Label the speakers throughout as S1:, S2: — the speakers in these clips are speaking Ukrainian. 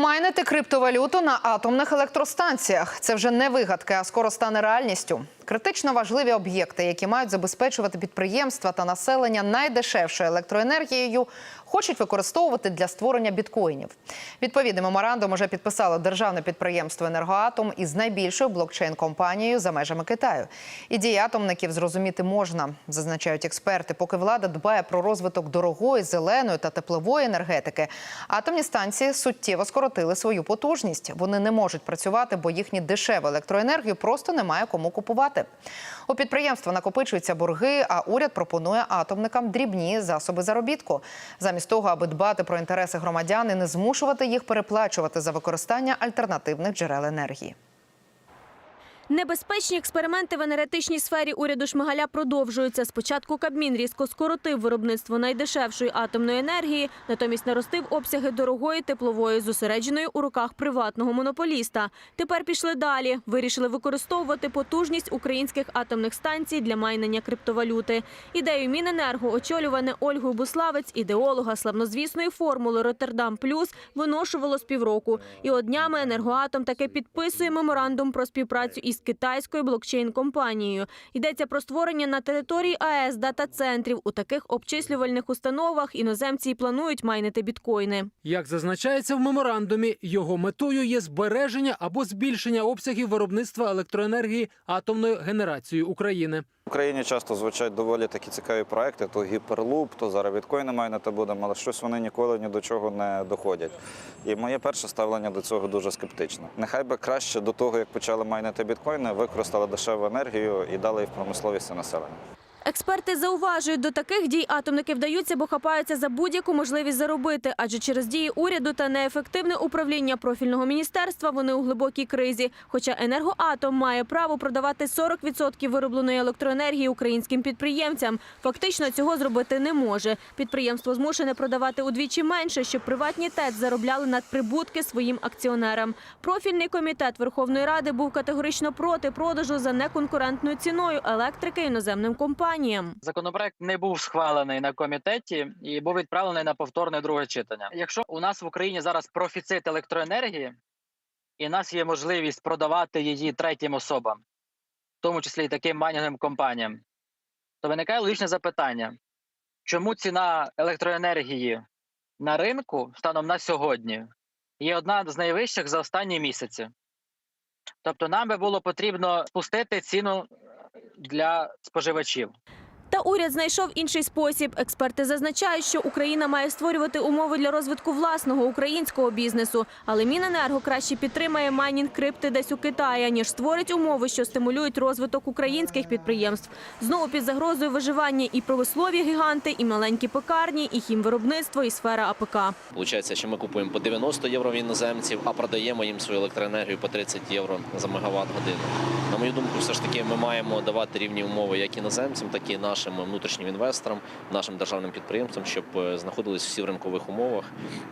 S1: Майнити криптовалюту на атомних електростанціях це вже не вигадки, а скоро стане реальністю. Критично важливі об'єкти, які мають забезпечувати підприємства та населення найдешевшою електроенергією, хочуть використовувати для створення біткоїнів. Відповідний меморандум уже підписало державне підприємство Енергоатом із найбільшою блокчейн-компанією за межами Китаю. І дії атомників зрозуміти можна, зазначають експерти. Поки влада дбає про розвиток дорогої, зеленої та теплової енергетики, атомні станції суттєво скоротили свою потужність. Вони не можуть працювати, бо їхні дешеву електроенергію просто немає кому купувати. У підприємства накопичуються борги, а уряд пропонує атомникам дрібні засоби заробітку. Замість того, аби дбати про інтереси громадян і не змушувати їх переплачувати за використання альтернативних джерел енергії.
S2: Небезпечні експерименти в енергетичній сфері уряду Шмигаля продовжуються. Спочатку Кабмін різко скоротив виробництво найдешевшої атомної енергії, натомість наростив обсяги дорогої теплової, зосередженої у руках приватного монополіста. Тепер пішли далі. Вирішили використовувати потужність українських атомних станцій для майнення криптовалюти. Ідею Міненерго, очолюване Ольгою Буславець, ідеолога славнозвісної формули Роттердам Плюс, виношувало з півроку. І днями енергоатом таки підписує меморандум про співпрацю із китайською блокчейн-компанією. Йдеться про створення на території АЕС дата-центрів. У таких обчислювальних установах іноземці й планують майнити біткоїни.
S3: Як зазначається в меморандумі, його метою є збереження або збільшення обсягів виробництва електроенергії атомною генерацією України.
S4: В Україні часто звучать доволі такі цікаві проекти, то гіперлуп, то зараз біткоїни майнити будемо, але щось вони ніколи ні до чого не доходять. І моє перше ставлення до цього дуже скептичне. Нехай би краще до того, як почали майнити біткоїни, використали дешеву енергію і дали її в промисловість населення.
S2: Експерти зауважують, до таких дій атомники вдаються, бо хапаються за будь-яку можливість заробити. Адже через дії уряду та неефективне управління профільного міністерства вони у глибокій кризі. Хоча енергоатом має право продавати 40% виробленої електроенергії українським підприємцям. Фактично цього зробити не може. Підприємство змушене продавати удвічі менше, щоб приватні ТЕЦ заробляли надприбутки своїм акціонерам. Профільний комітет Верховної Ради був категорично проти продажу за неконкурентною ціною електрики іноземним компаніям.
S5: Законопроект не був схвалений на комітеті і був відправлений на повторне друге читання. Якщо у нас в Україні зараз профіцит електроенергії, і в нас є можливість продавати її третім особам, в тому числі і таким майнінговим компаніям, то виникає логічне запитання: чому ціна електроенергії на ринку станом на сьогодні є одна з найвищих за останні місяці? Тобто нам би було потрібно спустити ціну для споживачів.
S2: Та уряд знайшов інший спосіб. Експерти зазначають, що Україна має створювати умови для розвитку власного українського бізнесу. Але Міненерго краще підтримає майнінг крипти десь у Китаї, ніж створить умови, що стимулюють розвиток українських підприємств. Знову під загрозою виживання і промислові гіганти, і маленькі пекарні, і хімвиробництво, і сфера АПК.
S6: Получається, що ми купуємо по 90 євро в іноземців, а продаємо їм свою електроенергію по 30 євро за мегаватт годину. На мою думку, все ж таки ми маємо давати рівні умови як іноземцям, так і нашим внутрішнім інвесторам, нашим державним підприємствам, щоб е, знаходились всі в ринкових умовах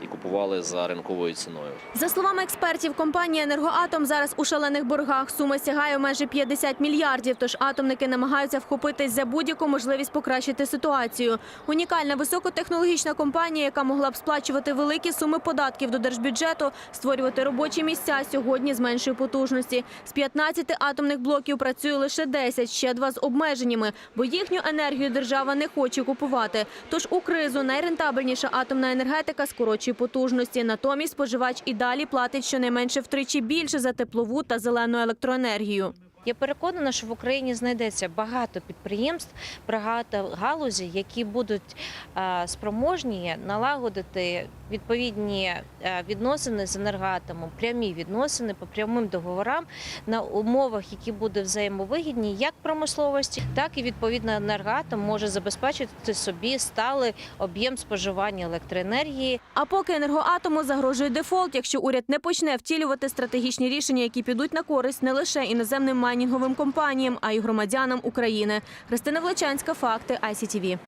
S6: і купували за ринковою ціною.
S2: За словами експертів, компанія «Енергоатом» зараз у шалених боргах. Сума сягає майже 50 мільярдів, тож атомники намагаються вхопитись за будь-яку можливість покращити ситуацію. Унікальна високотехнологічна компанія, яка могла б сплачувати великі суми податків до держбюджету, створювати робочі місця сьогодні з меншої потужності. З 15 атомних блоків працює лише 10, ще два з обмеженнями, бо їхню енергію держава не хоче купувати. Тож у кризу найрентабельніша атомна енергетика скорочує потужності. Натомість споживач і далі платить щонайменше втричі більше за теплову та зелену електроенергію.
S7: Я переконана, що в Україні знайдеться багато підприємств, багато галузі, які будуть спроможні налагодити відповідні е, відносини з енергоатомом, прямі відносини по прямим договорам на умовах, які будуть взаємовигідні, як промисловості, так і відповідно енергоатом може забезпечити собі сталий об'єм споживання електроенергії.
S2: А поки енергоатому загрожує дефолт, якщо уряд не почне втілювати стратегічні рішення, які підуть на користь не лише іноземним майнінговим компаніям, а й громадянам України. Христина Влечанська, факти ICTV.